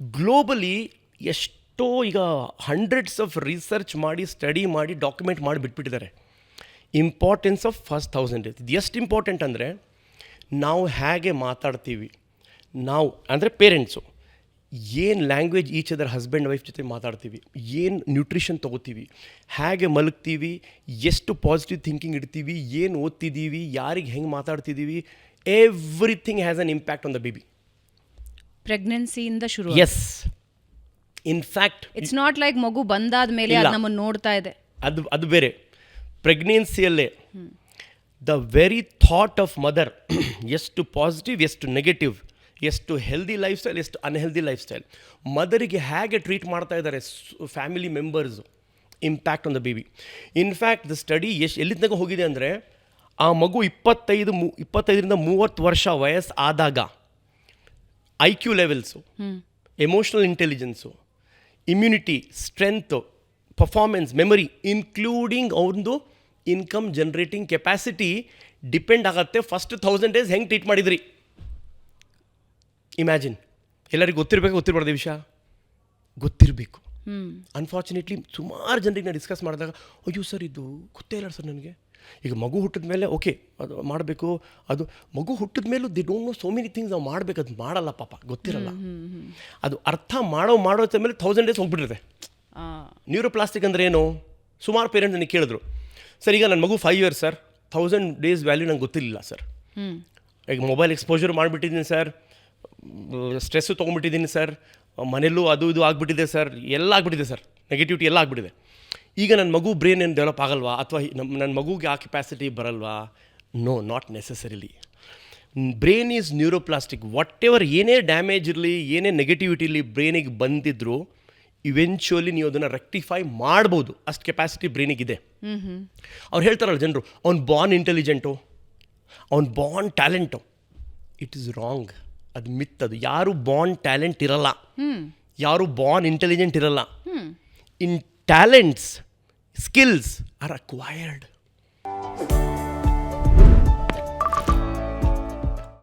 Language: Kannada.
ಗ್ಲೋಬಲಿ ಎಷ್ಟೋ ಈಗ ಹಂಡ್ರೆಡ್ಸ್ ಆಫ್ ರಿಸರ್ಚ್ ಮಾಡಿ ಸ್ಟಡಿ ಮಾಡಿ ಡಾಕ್ಯುಮೆಂಟ್ ಮಾಡಿ ಬಿಟ್ಬಿಟ್ಟಿದ್ದಾರೆ. ಇಂಪಾರ್ಟೆನ್ಸ್ ಆಫ್ ಫಸ್ಟ್ ಥೌಸಂಡ್ ಇದು ಎಷ್ಟು ಇಂಪಾರ್ಟೆಂಟ್ ಅಂದರೆ, ನಾವು ಹೇಗೆ ಮಾತಾಡ್ತೀವಿ. ನಾವು ಅಂದರೆ ಪೇರೆಂಟ್ಸು ಏನು ಲ್ಯಾಂಗ್ವೇಜ್ ಈಚ್ ಅದರ ಹಸ್ಬೆಂಡ್ ವೈಫ್ ಜೊತೆ ಮಾತಾಡ್ತೀವಿ. ಏನು ನ್ಯೂಟ್ರಿಷನ್ ತೊಗೋತೀವಿ. ಹೇಗೆ ಮಲಗ್ತೀವಿ. ಎಷ್ಟು ಪಾಸಿಟಿವ್ ಥಿಂಕಿಂಗ್ ಇಡ್ತೀವಿ. ಏನು ಓದ್ತಿದ್ದೀವಿ ಯಾರಿಗೆ ಹೆಂಗೆ ಮಾತಾಡ್ತಿದ್ದೀವಿ everything has an impact on the baby ಪ್ರೆಗ್ನೆನ್ಸಿಯಿಂದ ಶುರು yes in fact it's not like ಮಗು ಬಂದಾದ ಮೇಲೆ. ಅದು ನಮ್ಮನ್ನು ನೋಡ್ತಾ ಇದೆ. ಅದು ಅದು ಬೇರೆ. ಪ್ರೆಗ್ನೆನ್ಸಿಯಲ್ಲೇ the very thought of mother ಎಷ್ಟು ಪಾಸಿಟಿವ್ ಎಷ್ಟು ನೆಗೆಟಿವ್ ಎಷ್ಟು ಹೆಲ್ದಿ ಲೈಫ್ ಸ್ಟೈಲ್ ಎಷ್ಟು ಅನ್ಹೆಲ್ದಿ ಲೈಫ್ ಸ್ಟೈಲ್ ಮದರಿಗೆ ಹೇಗೆ ಟ್ರೀಟ್ ಮಾಡ್ತಾ ಇದ್ದಾರೆ family members impact on the baby in fact the study ಎಷ್ಟು ಎಲ್ಲಿ ತನಕ ಹೋಗಿದೆ ಅಂದರೆ ಆ ಮಗು ಇಪ್ಪತ್ತೈದು ಮೂ ಇಪ್ಪತ್ತೈದರಿಂದ ಮೂವತ್ತು ವರ್ಷ ವಯಸ್ಸು ಆದಾಗ I Q levels emotional intelligence immunity strength performance memory including ಅವ್ರದ್ದು ಇನ್ಕಮ್ ಜನ್ರೇಟಿಂಗ್ ಕೆಪ್ಯಾಸಿಟಿ ಡಿಪೆಂಡ್ ಆಗುತ್ತೆ. ಫಸ್ಟ್ ಥೌಸಂಡ್ ಡೇಸ್ ಹೆಂಗೆ ಟ್ರೀಟ್ ಮಾಡಿದ್ರಿ? ಇಮ್ಯಾಜಿನ್ ಎಲ್ಲರಿಗೂ ಗೊತ್ತಿರಬೇಕು ಗೊತ್ತಿರಬಾರ್ದು ವಿಷಯ? ಗೊತ್ತಿರಬೇಕು. ಅನ್ಫಾರ್ಚುನೇಟ್ಲಿ ಸುಮಾರು ಜನರಿಗೆ ನಾನು ಡಿಸ್ಕಸ್ ಮಾಡಿದಾಗ ಅಯ್ಯೋ ಸರ್ ಇದು ಗೊತ್ತೇ ಇಲ್ಲ ಸರ್ ನನಗೆ. ಈಗ ಮಗು ಹುಟ್ಟಿದ ಮೇಲೆ ಓಕೆ ಅದು ಮಾಡಬೇಕು ಅದು ಮಗು ಹುಟ್ಟಿದ ಮೇಲೂ they don't know so many things ನಾವು ಮಾಡಬೇಕು ಅದು ಮಾಡಲ್ಲ ಪಾಪ ಗೊತ್ತಿರಲ್ಲ. ಅದು ಅರ್ಥ ಮಾಡೋ ಮಾಡೋ ಮೇಲೆ ಥೌಸಂಡ್ ಡೇಸ್ ಹೋಗ್ಬಿಟ್ಟಿರುತ್ತೆ. ನ್ಯೂರೋಪ್ಲಾಸ್ಟಿಕ್ ಅಂದರೆ ಏನು? ಸುಮಾರು ಪೇರೆಂಟ್ಸ್ ನನಗೆ ಕೇಳಿದ್ರು ಸರ್ ಈಗ ನನ್ನ ಮಗು five years sir thousand days value ನಂಗೆ ಗೊತ್ತಿರಲಿಲ್ಲ ಸರ್ ಈಗ ಮೊಬೈಲ್ ಎಕ್ಸ್ಪೋಜರ್ ಮಾಡಿಬಿಟ್ಟಿದ್ದೀನಿ ಸರ್ ಸ್ಟ್ರೆಸ್ಸು ತೊಗೊಂಡ್ಬಿಟ್ಟಿದ್ದೀನಿ ಸರ್ ಮನೆಯಲ್ಲೂ ಅದು ಇದು ಆಗಿಬಿಟ್ಟಿದೆ ಸರ್ ಎಲ್ಲ ಆಗಿಬಿಟ್ಟಿದೆ ಸರ್ ನೆಗೆಟಿವಿಟಿ ಎಲ್ಲ ಆಗಿಬಿಟ್ಟಿದೆ. ಈಗ ನನ್ನ ಮಗು ಬ್ರೇನ್ ಏನು ಡೆವಲಪ್ ಆಗಲ್ವಾ? ಅಥವಾ ನಮ್ಮ ನನ್ನ ಮಗುಗೆ ಆ ಕೆಪಾಸಿಟಿ ಬರಲ್ವಾ? No not necessarily brain is neuroplastic whatever ಏನೇ ಡ್ಯಾಮೇಜ್ ಇರಲಿ ಏನೇ ನೆಗೆಟಿವಿಟಿ ಇರಲಿ ಬ್ರೈನಿಗೆ ಬಂದಿದ್ದರೂ ಇವೆಂಚುವಲಿ ನೀವು ಅದನ್ನು ರೆಕ್ಟಿಫೈ ಮಾಡ್ಬೋದು. ಅಷ್ಟು ಕೆಪಾಸಿಟಿ ಬ್ರೈನಿಗಿದೆ ಅವ್ರು ಹೇಳ್ತಾರಲ್ಲ ಜನರು ಅವ್ನು ಬಾನ್ ಇಂಟೆಲಿಜೆಂಟು ಅವ್ನು born talent it is wrong ಅದು ಮಿತ್ ಅದು. ಯಾರು ಬಾನ್ ಟ್ಯಾಲೆಂಟ್ ಇರಲ್ಲ. ಯಾರು ಬಾನ್ ಇಂಟೆಲಿಜೆಂಟ್ ಇರಲ್ಲ. In talents skills are acquired.